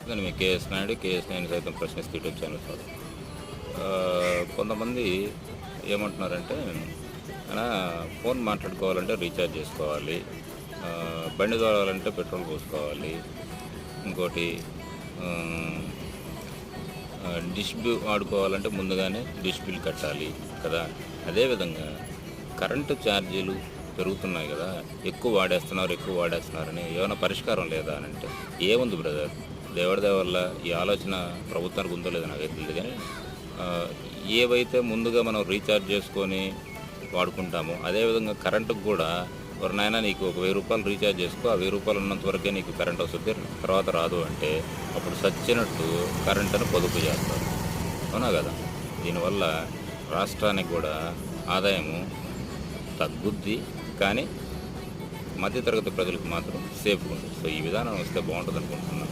మీ KS Naidu KS Naidu సైతం ప్రశ్నిస్తూ YouTube channel కాదు కొంతమంది ఏమంటున్నారంటే అన్నా ఫోన్ మాట్లాడుకోవాలంటే రీఛార్జ్ చేసుకోవాలి బండి తోలాలంటే పెట్రోల్ పోసుకోవాలి ఇంకోటి డిష్ బిల్ ఆడుకోవాలంటే ముందుగానే డిష్ బిల్ కట్టాలి కదా. అదేవిధంగా కరెంటు ఛార్జీలు పెరుగుతున్నాయి కదా ఎక్కువ వాడేస్తున్నారు ఎక్కువ వాడేస్తున్నారని ఏమైనా పరిష్కారం లేదా అని అంటే ఏముంది బ్రదర్? దేవుడి వల్ల ఈ ఆలోచన ప్రభుత్వానికి ఉందో లేదో నాకు తెలియదు కానీ ఏవైతే ముందుగా మనం రీఛార్జ్ చేసుకొని వాడుకుంటామో అదేవిధంగా కరెంటుకు కూడా ఒక నాయన నీకు ఒక వెయ్యి రూపాయలు రీఛార్జ్ చేసుకో ఆ వెయ్యి రూపాయలు ఉన్నంత వరకే నీకు కరెంట్ వస్తుంది తర్వాత రాదు అంటే అప్పుడు సచ్చినట్టు కరెంటును పొదుపు చేస్తారు. అవునా కదా? దీనివల్ల రాష్ట్రానికి కూడా ఆదాయము తగ్గుద్ది కానీ మధ్యతరగతి ప్రజలకు మాత్రం సేఫ్గా ఉంటుంది. సో ఈ విధానం వస్తే బాగుంటుంది అనుకుంటున్నాను